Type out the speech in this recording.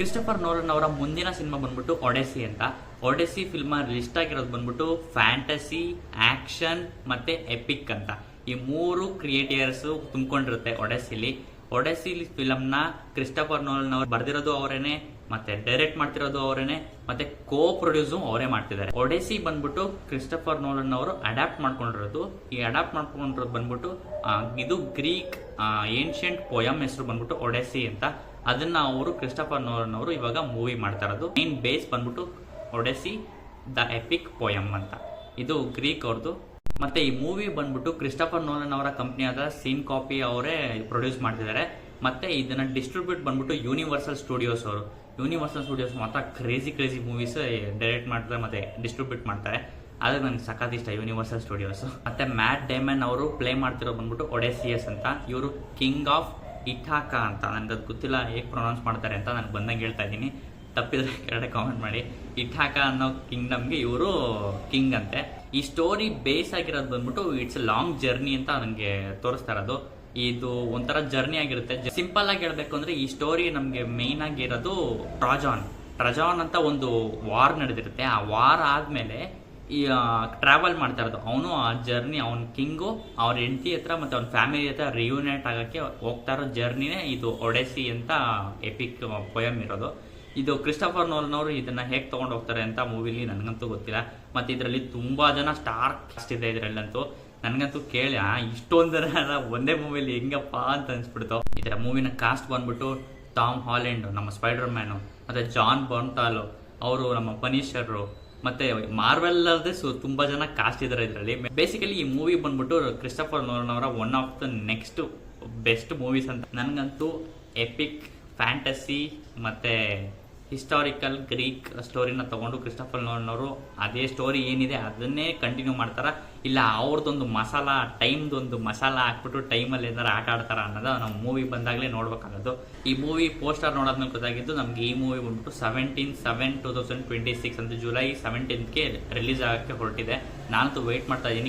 Christopher Nolan ಅವರ ಮುಂದಿನ cinema ಬಂದ್ಬಿಟ್ಟು ಒಡೆಸಿ ಅಂತ. ಒಡೆಸಿ ಫಿಲ್ಮ್ ಲಿಸ್ಟ್ ಆಗಿರೋದು ಬಂದ್ಬಿಟ್ಟು ಫ್ಯಾಂಟಸಿ ಆಕ್ಷನ್ ಮತ್ತೆ ಎಪಿಕ್ ಅಂತ. ಈ ಮೂರು ಕ್ರಿಯೇಟಿಯರ್ಸ್ ತುಂಬಿಕೊಂಡಿರುತ್ತೆ ಒಡೆಸಿಲಿ ಒಡೆಸಿ ಫಿಲಮ್ನ ಕ್ರಿಸ್ಟಫರ್ ನೋಲನ್ ಅವರು ಬರ್ದಿರೋದು ಅವರೇನೆ, ಮತ್ತೆ ಡೈರೆಕ್ಟ್ ಮಾಡ್ತಿರೋದು ಅವರೇನೆ, ಮತ್ತೆ ಕೋ ಪ್ರೊಡ್ಯೂಸು ಅವರೇ ಮಾಡ್ತಿದ್ದಾರೆ. ಒಡೆಸಿ ಬಂದ್ಬಿಟ್ಟು ಕ್ರಿಸ್ಟಫರ್ ನೋಲನ್ ಅವರು ಅಡಾಪ್ಟ್ ಮಾಡ್ಕೊಂಡಿರೋದು. ಈ ಅಡಾಪ್ಟ್ ಮಾಡ್ಕೊಂಡಿರೋದು ಬಂದ್ಬಿಟ್ಟು ಇದು ಗ್ರೀಕ್ ಏನ್ಷಿಯಂಟ್ ಪೋಯಮ್ ಹೆಸರು ಬಂದ್ಬಿಟ್ಟು ಒಡೆಸಿ ಅಂತ. ಅದನ್ನ ಅವರು ಕ್ರಿಸ್ಟಫರ್ ನೋರನ್ ಅವರು ಇವಾಗ ಮೂವಿ ಮಾಡ್ತಾ ಇರೋದು. ಮೇನ್ ಬೇಸ್ ಬಂದ್ಬಿಟ್ಟು ಒಡೆಸಿ ದ ಎಪಿಕ್ ಪೋಯಮ್ ಅಂತ. ಇದು ಗ್ರೀಕ್ ಅವ್ರದ್ದು ಮತ್ತೆ ಈ ಮೂವಿ ಬಂದ್ಬಿಟ್ಟು ಕ್ರಿಸ್ಟಫರ್ ನೋಲನ್ ಅವರ ಕಂಪ್ನಿಯಾದ ಸೀನ್ ಕಾಪಿ ಅವರೇ ಪ್ರೊಡ್ಯೂಸ್ ಮಾಡ್ತಿದ್ದಾರೆ. ಮತ್ತೆ ಇದನ್ನ ಡಿಸ್ಟ್ರಿಬ್ಯೂಟ್ ಬಂದ್ಬಿಟ್ಟು ಯೂನಿವರ್ಸಲ್ ಸ್ಟುಡಿಯೋಸ್ ಅವರು. ಯೂನಿವರ್ಸಲ್ ಸ್ಟುಡಿಯೋಸ್ ಮಾತ್ರ ಕ್ರೇಜಿ ಕ್ರೇಜಿ ಮೂವೀಸ್ ಡೈರೆಕ್ಟ್ ಮಾಡ್ತಾರೆ ಮತ್ತೆ ಡಿಸ್ಟ್ರಿಬ್ಯೂಟ್ ಮಾಡ್ತಾರೆ. ಅದು ನನಗೆ ಸಖತ್ ಇಷ್ಟ ಯೂನಿವರ್ಸಲ್ ಸ್ಟುಡಿಯೋಸ್ ಮತ್ತೆ ಮ್ಯಾಟ್ ಡೇಮನ್ ಅವರು ಪ್ಲೇ ಮಾಡ್ತಿರೋ ಬಂದ್ಬಿಟ್ಟು ಒಡೆಸಿಯಸ್ ಅಂತ. ಇವರು ಕಿಂಗ್ ಆಫ್ ಇಠಾಕ ಅಂತ ನನಗೆ ಅದು ಗೊತ್ತಿಲ್ಲ, ಹೇಗೆ ಪ್ರೊನೌನ್ಸ್ ಮಾಡ್ತಾರೆ ಅಂತ ನನಗೆ ಬಂದಂಗೆ ಹೇಳ್ತಾ ಇದ್ದೀನಿ. ತಪ್ಪಿದ್ರೆ ಕೆಳಗಡೆ ಕಾಮೆಂಟ್ ಮಾಡಿ. ಇಠಾಕ ಅನ್ನೋ ಕಿಂಗ್ಡಮ್ಗೆ ಇವರು ಕಿಂಗ್ ಅಂತೆ. ಈ ಸ್ಟೋರಿ ಬೇಸ್ ಆಗಿರೋದು ಬಂದ್ಬಿಟ್ಟು ಇಟ್ಸ್ ಲಾಂಗ್ ಜರ್ನಿ ಅಂತ ನನಗೆ ತೋರಿಸ್ತಾ ಇರೋದು. ಇದು ಒಂಥರ ಜರ್ನಿ ಆಗಿರುತ್ತೆ. ಸಿಂಪಲ್ ಆಗಿ ಹೇಳಬೇಕು ಅಂದ್ರೆ ಈ ಸ್ಟೋರಿ ನಮಗೆ ಮೇನ್ ಆಗಿರೋದು ಟ್ರಾಜಾನ್ ಟ್ರಜಾನ್ ಅಂತ ಒಂದು ವಾರ್ ನಡೆದಿರುತ್ತೆ. ಆ ವಾರ್ ಆದ್ಮೇಲೆ ಈ ಟ್ರಾವೆಲ್ ಮಾಡ್ತಾ ಇರೋದು. ಅವನು ಆ ಜರ್ನಿ ಅವನ ಕಿಂಗು ಅವ್ರ ಹೆಂಡತಿ ಹತ್ರ ಮತ್ತೆ ಅವ್ನ ಫ್ಯಾಮಿಲಿ ಹತ್ರ ರಿಯೂನೇಟ್ ಆಗೋಕ್ಕೆ ಹೋಗ್ತಾ ಇರೋ ಜರ್ನಿನೇ ಇದು ಒಡೆಸಿ ಅಂತ ಎಪಿಕ್ ಪೊಯಮ್ ಇರೋದು. ಇದು ಕ್ರಿಸ್ಟಫರ್ ನೋಲ್ನವರು ಇದನ್ನು ಹೇಗೆ ತೊಗೊಂಡು ಹೋಗ್ತಾರೆ ಅಂತ ಮೂವಿಲಿ ನನಗಂತೂ ಗೊತ್ತಿಲ್ಲ. ಮತ್ತು ಇದರಲ್ಲಿ ತುಂಬ ಜನ ಸ್ಟಾರ್ ಕಾಸ್ಟ್ ಇದೆ ಇದರಲ್ಲಂತೂ. ನನಗಂತೂ ಕೇಳಿ ಇಷ್ಟೊಂದು ಜನ ಒಂದೇ ಮೂವಿಲಿ ಹೆಂಗಪ್ಪ ಅಂತ ಅನ್ಸ್ಬಿಡ್ತು. ಇದರ ಮೂವಿನ ಕಾಸ್ಟ್ ಬಂದ್ಬಿಟ್ಟು ಟಾಮ್ ಹಾಲೆಂಡ್, ನಮ್ಮ ಸ್ಪೈಡರ್ ಮ್ಯಾನು ಮತ್ತು ಜಾನ್ ಬರ್ನ್ಟಾಲು ಅವರು ನಮ್ಮ ಪನೀಶರು ಮತ್ತೆ ಮಾರ್ವೆಲ್ ಅಲ್ಲದೆ ತುಂಬಾ ಜನ ಕಾಸ್ಟ್ ಇದಾರೆ ಇದರಲ್ಲಿ. ಬೇಸಿಕಲಿ ಈ ಮೂವಿ ಬಂದ್ಬಿಟ್ಟು ಕ್ರಿಸ್ಟಫರ್ ನೋಲನ್ ಅವರ one of the next best movies ಅಂತ. ನನಗಂತೂ ಎಪಿಕ್ ಫ್ಯಾಂಟಸಿ ಮತ್ತೆ ಹಿಸ್ಟಾರಿಕಲ್ ಗ್ರೀಕ್ ಸ್ಟೋರಿನ ತಗೊಂಡು ಕ್ರಿಸ್ಟಫಲ್ ನೋಡೋರು ಅದೇ ಸ್ಟೋರಿ ಏನಿದೆ ಅದನ್ನೇ ಕಂಟಿನ್ಯೂ ಮಾಡ್ತಾರ? ಇಲ್ಲ ಅವ್ರದ್ದೊಂದು ಮಸಾಲ ಟೈಮ್ದೊಂದು ಮಸಾಲ ಹಾಕ್ಬಿಟ್ಟು ಟೈಮಲ್ಲಿ ಏನಾರು ಆಟ ಆಡ್ತಾರ ಅನ್ನೋದು ನಾವು ಮೂವಿ ಬಂದಾಗಲೇ ನೋಡ್ಬೇಕಾಗೋದು ಈ ಮೂವಿ ಪೋಸ್ಟರ್ ನೋಡೋದ್ಮೇಲೆ ಗೊತ್ತಾಗಿದ್ದು ನಮ್ಗೆ ಈ ಮೂವಿ ಬಂದ್ಬಿಟ್ಟು seventeen seven two thousand twenty six ಅಂತ ಜುಲೈ ಸೆವೆಂಟೀನ್ಗೆ ರಿಲೀಸ್ ಆಗೋಕ್ಕೆ ಹೊರಟಿದೆ. ನಾನಂತೂ ವೆಯ್ಟ್ ಮಾಡ್ತಾ ಇದ್ದೀನಿ.